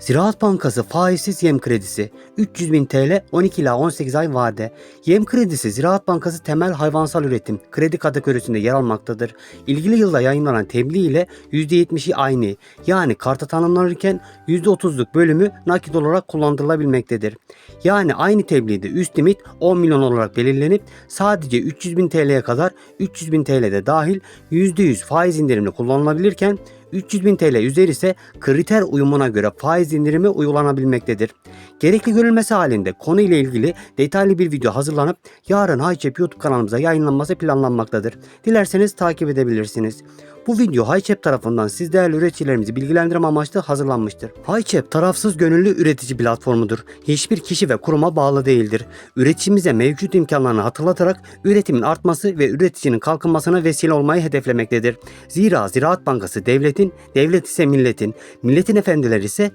Ziraat Bankası faizsiz yem kredisi 300 bin TL 12 ila 18 ay vade. Yem kredisi Ziraat Bankası temel hayvansal üretim kredi kategorisinde yer almaktadır. İlgili yılda yayınlanan tebliğ ile %70'i aynı yani karta tanımlanırken %30'luk bölümü nakit olarak kullandırılabilmektedir. Yani aynı tebliğde üst limit 10 milyon olarak belirlenip sadece 300 bin TL'ye kadar 300 bin TL'de dahil %100 faiz indirimli kullanılabilirken 300 bin TL üzeri ise kriter uyumuna göre faiz indirimi uygulanabilmektedir. Gerekli görülmesi halinde konu ile ilgili detaylı bir video hazırlanıp yarın Hayçep YouTube kanalımıza yayınlanması planlanmaktadır. Dilerseniz takip edebilirsiniz. Bu video Hayçep tarafından siz değerli üreticilerimizi bilgilendirme amaçlı hazırlanmıştır. Hayçep tarafsız gönüllü üretici platformudur. Hiçbir kişi ve kuruma bağlı değildir. Üreticimize mevcut imkanlarını hatırlatarak üretimin artması ve üreticinin kalkınmasına vesile olmayı hedeflemektedir. Zira Ziraat Bankası devletin, devlet ise milletin, milletin efendileri ise